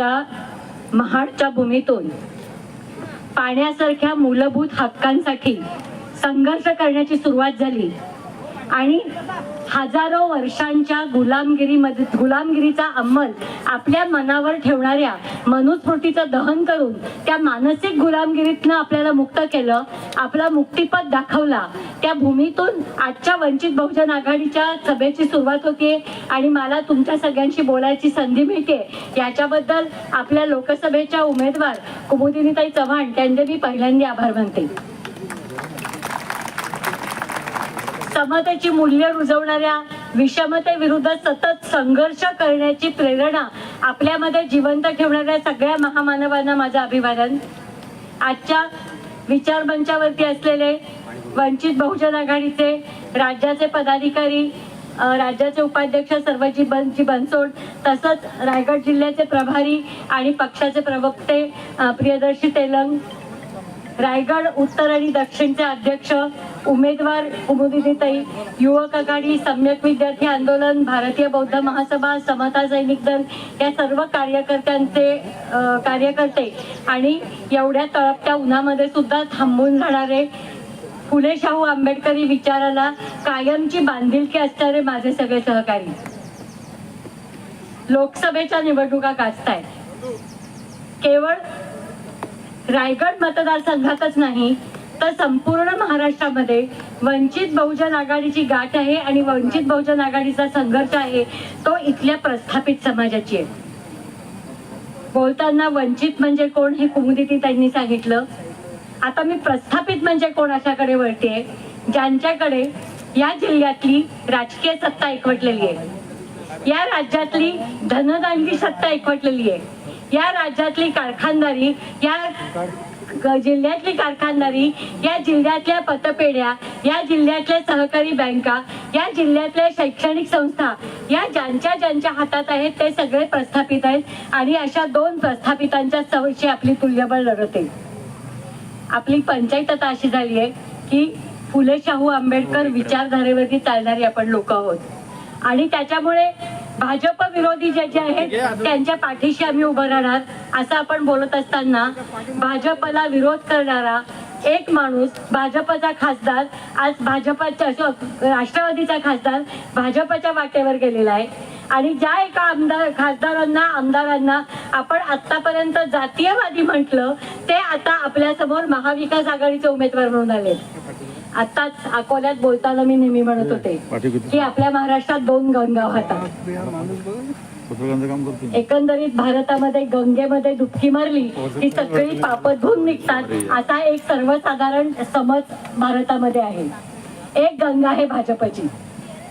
ज्या महाडच्या भूमीतून पाण्यासारख्या मूलभूत हक्कांसाठी संघर्ष करण्याची सुरुवात झाली. आणि हजारो वर्षांच्या गुलामगिरीमध्ये गुलामगिरीचा अंमल आपल्या मनावर ठेवणाऱ्या मनुस्मृतीचं दहन करून त्या मानसिक गुलामगिरीतनं आपल्याला मुक्त केलं आपला मुक्तिपथ दाखवला. त्या भूमीतून आजच्या वंचित बहुजन आघाडीच्या सभेची सुरुवात होते आणि मला तुमच्या सगळ्यांशी बोलायची संधी मिळते. याच्याबद्दल आपल्या लोकसभेच्या उमेदवार कुमुदिनीताई चव्हाण त्यांचे मी पहिल्यांदा आभार मानते. समतेची मूल्य रुजवणाऱ्या विषमतेविरुद्ध सतत संघर्ष करण्याची प्रेरणा आपल्यामध्ये जिवंत ठेवणाऱ्या सगळ्या महामानवांना माझं अभिवादन. आजच्या विचार मंचावरती असलेले वंचित बहुजन आघाडीचे राज्याचे पदाधिकारी राज्याचे उपाध्यक्ष सर्वजी बनजी बनसोड तसंच रायगड जिल्ह्याचे प्रभारी आणि पक्षाचे प्रवक्ते प्रियदर्शी तेलंग रायगड उत्तर आणि दक्षिणचे अध्यक्ष उमेदवार कुमुदिनीताई युवक आघाडी सम्यक विद्यार्थी आंदोलन भारतीय बौद्ध महासभा समता सैनिक दल या सर्व कार्यकर्त्यांचे कार्यकर्ते आणि एवढ्या तळपत्या उन्हामध्ये सुद्धा थांबून राहणारे फुले शाहू आंबेडकरी विचाराला कायमची बांधिलकी असणारे माझे सगळे सहकारी. लोकसभेच्या निवडणुका गाजतायत. केवळ रायगड मतदारसंघातच नाही तर संपूर्ण महाराष्ट्रामध्ये वंचित बहुजन आघाडीची गाठ आहे आणि वंचित बहुजन आघाडीचा संघर्ष आहे तो इथल्या प्रस्थापित समाजाची आहे. बोलताना वंचित म्हणजे कोण हे कुमुदिती त्यांनी सांगितलं. आता मी प्रस्थापित म्हणजे कोण अशाकडे वळते ज्यांच्याकडे या जिल्ह्यातली राजकीय सत्ता एकवटलेली आहे. या राज्यातली धनदानगी सत्ता एकवटलेली आहे. या राज्यातली कारखानदारी या जिल्ह्यातली कारखानदारी या जिल्ह्यातल्या पतपेढ्या या विषयातल्या सहकारी बँका या जिल्ह्यातल्या शैक्षणिक संस्था या ज्यांच्या ज्यांच्या हातात आहेत ते सगळे प्रस्थापित आहेत आणि अशा दोन प्रस्थापितांच्या सवयीची आपली तुल्यबळ लढत आहे आपली पंचायत आता अशी झाली आहे की फुले शाहू आंबेडकर विचारधारेवरती चालणारी आपण लोक आहोत. आणि त्याच्यामुळे भाजप विरोधी जे जे आहेत त्यांच्या पाठीशी आम्ही उभं राहणार. असं आपण बोलत असताना भाजपला विरोध करणारा एक माणूस भाजपचा खासदार आज भाजपच्या राष्ट्रवादीचा खासदार भाजपच्या वाटेवर गेलेला आहे. आणि ज्या एका आमदार खासदारांना आमदारांना आपण आतापर्यंत जातीयवादी म्हटलं ते आता आपल्यासमोर महाविकास आघाडीचे उमेदवार म्हणून आले आताच अकोल्यात बोलताना मी नेहमी म्हणत होते की आपल्या महाराष्ट्रात दोन गंगा वाहतात एकंदरीत भारतामध्ये गंगेमध्ये डुबकी मारली की सगळी पाप धुवून निघतात. असा एक सर्वसाधारण समज भारतामध्ये आहे. एक गंगा आहे भाजपची.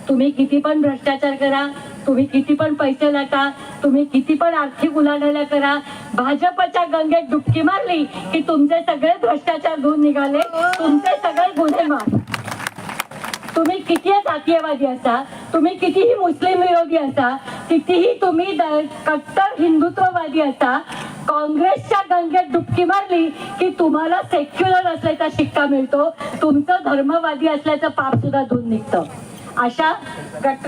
तुम्ही किती पण भ्रष्टाचार करा तुम्ही किती पण पैसे लाटा तुम्ही किती पण आर्थिक उलाढाल्या करा भाजपच्या गंगेत डुबकी मारली की तुमचे सगळे भ्रष्टाचार धुवून निघाले. तुमचे सगळे गुन्हे मार तुम्ही किती जातीयवादी असा? तुम्ही कितीही मुस्लिम विरोधी असा? कितीही तुम्ही कट्टर हिंदुत्ववादी असा? काँग्रेसच्या गंगेत डुबकी मारली की तुम्हाला सेक्युलर असल्याचा शिक्का मिळतो. तुमचं धर्मवादी असल्याचं पाप सुद्धा धुवून निघतं. अशा गट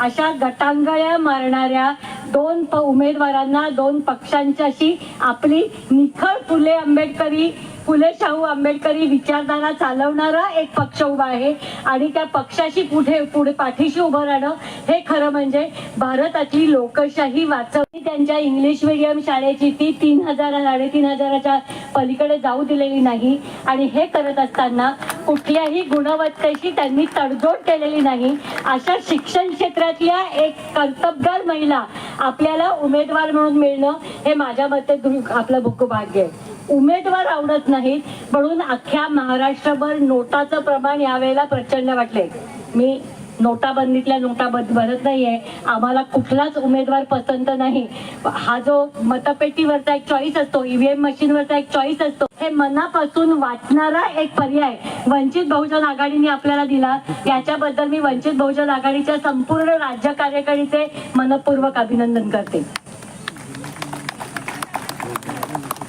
अशा गटांगळ्या मारणाऱ्या दोन प उमेदवारांना दोन पक्षांच्याशी आपली निखळ फुले आंबेडकरी फुले शाहू आंबेडकरी विचारधारा चालवणारा एक पक्ष उभा आहे आणि त्या पक्षाशी पुढे पुढे पाठीशी उभं राहणं हे खरं म्हणजे भारताची लोकशाही वाचवली. त्यांच्या इंग्लिश मिडियम शाळेची ती तीन हजार साडेतीन हजाराच्या पलीकडे जाऊ दिलेली नाही. आणि हे करत असताना कुठल्याही गुणवत्तेशी त्यांनी तडजोड केलेली नाही. अशा शिक्षण क्षेत्रातल्या एक कर्तबगार महिला आपल्याला उमेदवार म्हणून मिळणं हे माझ्या मते आपलं भुक्क भाग्य आहे. उमेदवार आवडत नाहीत म्हणून अख्ख्या महाराष्ट्रभर नोटाचं प्रमाण यावेळेला प्रचंड वाटले मी नोटाबंदीतल्या नोटा बद- भरत नाहीये. आम्हाला कुठलाच उमेदवार पसंत नाही. हा जो मतपेटीवरचा एक चॉईस असतो ईव्हीएम मशीनवरचा एक चॉईस असतो हे मनापासून वाचणारा एक पर्याय वंचित बहुजन आघाडीने आपल्याला दिला. याच्याबद्दल मी वंचित बहुजन आघाडीच्या संपूर्ण राज्य कार्यकारिणीचे मनपूर्वक अभिनंदन करते.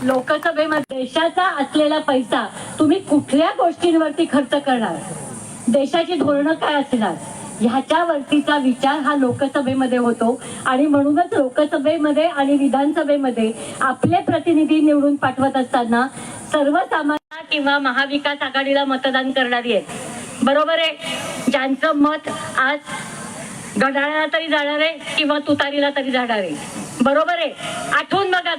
लोकसभेमध्ये देशाचा असलेला पैसा तुम्ही कुठल्या गोष्टींवरती खर्च करणार? देशाची धोरणं काय असणार? ह्याच्यावरतीचा विचार हा लोकसभेमध्ये होतो. आणि म्हणूनच लोकसभेमध्ये आणि विधानसभेमध्ये आपले प्रतिनिधी निवडून पाठवत असताना सर्वसामान्य किंवा महाविकास आघाडीला मतदान करणारी आहेत. बरोबर आहे? ज्यांचं मत आज घड्याळाला तरी जाणार आहे किंवा तुतारीला तरी जाणार आहे. बरोबर आहे? आठवून बघा